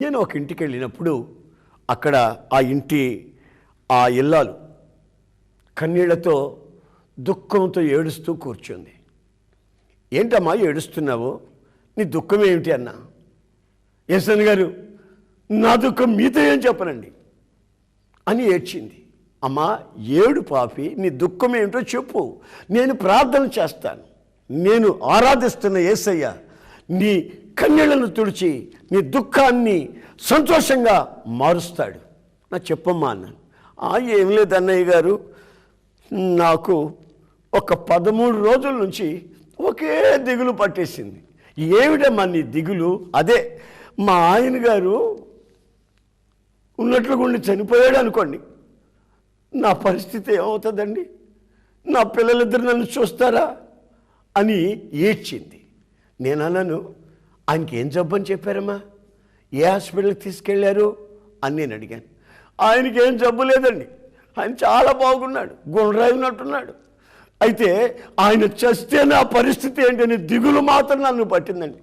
నేను ఒక ఇంటికి వెళ్ళినప్పుడు అక్కడ ఆ ఇంటి ఆ ఇల్లాలు కన్నీళ్ళతో దుఃఖంతో ఏడుస్తూ కూర్చుంది. ఏంటమ్మా ఏడుస్తున్నావు? నీ దుఃఖం ఏమిటి అన్నా? ఎస్ఎన్ గారు నా దుఃఖం మీతో ఏం చెప్పనండి. అని ఏడ్చింది. అమ్మా ఏడు పాపి నీ దుఃఖం ఏమిటో చెప్పు. నేను ప్రార్థన చేస్తాను. నేను ఆరాధిస్తున్న యేసయ్య నీ కన్నీళ్ళను తుడిచి నీ దుఃఖాన్ని సంతోషంగా మారుస్తాడు. నా చెప్పమ్మా అన్నాను. ఏం లేదు అన్నయ్య గారు. నాకు ఒక పదమూడు రోజుల నుంచి ఒకే దిగులు పట్టేసింది. ఏమిటమ్మా నీ దిగులు? అదే మా ఆయన గారు ఉన్నట్లుగా ఉండి చనిపోయాడు అనుకోండి. నా పరిస్థితి ఏమవుతుందండి? నా పిల్లలిద్దరు నన్ను చూస్తారా? అని ఏడ్చింది. నేను అన్నాను ఆయనకి ఏం జబ్బు అని చెప్పారమ్మా? ఏ హాస్పిటల్కి తీసుకెళ్ళారు? అని నేను అడిగాను. ఆయనకి ఏం జబ్బు లేదండి. ఆయన చాలా బాగున్నాడు గుండ్రాయినట్టున్నాడు అయితే ఆయన చస్తే నా పరిస్థితి ఏంటని దిగులు మాత్రం నన్ను పట్టిందండి.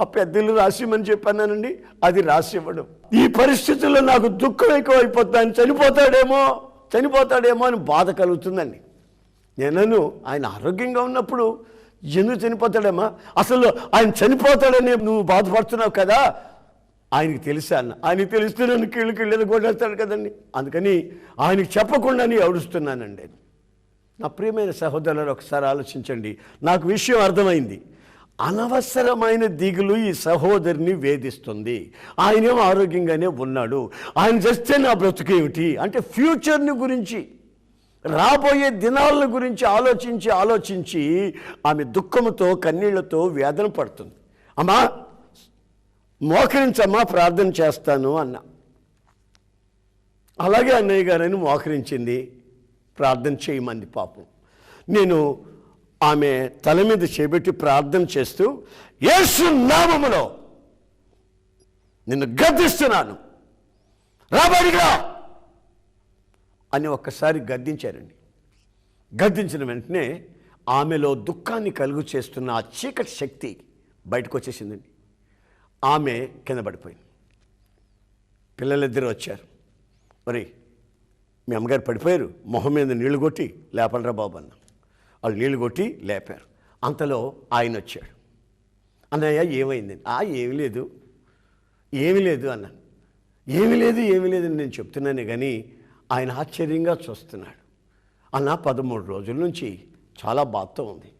ఆ పెద్దలు రాసిమని చెప్పానండి అది రాసి ఇవ్వడం. ఈ పరిస్థితుల్లో నాకు దుఃఖం ఎక్కువైపోతుంది ఆయన చనిపోతాడేమో చనిపోతాడేమో అని బాధ కలుగుతుందండి. నేను ఆయన ఆరోగ్యంగా ఉన్నప్పుడు ఎందుకు చనిపోతాడమ్మా అసలు ఆయన చనిపోతాడని నువ్వు బాధపడుతున్నావు కదా? ఆయనకి తెలుసా అన్న? ఆయనకి తెలిస్తే నన్ను కీళ్ళు కీళ్ళు కొట్టేస్తాడు కదండి. అందుకని ఆయనకి చెప్పకుండానే ఏడుస్తున్నానండి. నా ప్రియమైన సహోదరులు ఒకసారి ఆలోచించండి. నాకు విషయం అర్థమైంది. అనవసరమైన దిగులు ఈ సహోదరిని వేధిస్తుంది. ఆయనేమో ఆరోగ్యంగానే ఉన్నాడు. ఆయన చేస్తే నా బ్రతుకేమిటి అంటే ఫ్యూచర్ని గురించి. రాబోయే దినాల గురించి ఆలోచించి ఆలోచించి ఆమె దుఃఖముతో కన్నీళ్ళతో వేదన పడుతుంది. అమ్మా మోకరించమ్మా ప్రార్థన చేస్తాను అన్న. అలాగే అన్నయ్య గారని మోకరించింది ప్రార్థన చేయమంది పాపం. నేను ఆమె తల మీద చేపెట్టి ప్రార్థన చేస్తూ యేసు నామములో నిన్ను గద్దిస్తున్నాను. రాబడిగా అని ఒక్కసారి గద్దించారండి. గద్దించిన వెంటనే ఆమెలో దుఃఖాన్ని కలుగు చేస్తున్న ఆ చీకటి శక్తి బయటకు వచ్చేసిందండి ఆమె కింద పడిపోయింది. పిల్లలిద్దరూ వచ్చారు. మరి మీ అమ్మగారు పడిపోయారు. మొహం మీద నీళ్ళు కొట్టి లేపలరా బాబు అన్న. వాళ్ళు నీళ్ళు కొట్టి లేపారు. అంతలో ఆయన వచ్చాడు. అన్నయ్య ఏమైంది ఆ ఏమి లేదు. ఏమి లేదు అన్నాను. ఏమి లేదు ఏమి లేదని నేను చెప్తున్నానే కానీ ఆయన ఆశ్చర్యంగా చూస్తున్నాడు. అన్న పదమూడు రోజుల నుంచి చాలా బాధతో ఉంది.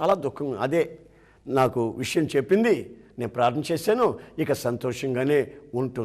చాలా దుఃఖం అదే నాకు విషయం చెప్పింది. నేను ప్రార్థన చేశాను. ఇక సంతోషంగానే ఉంటుంది.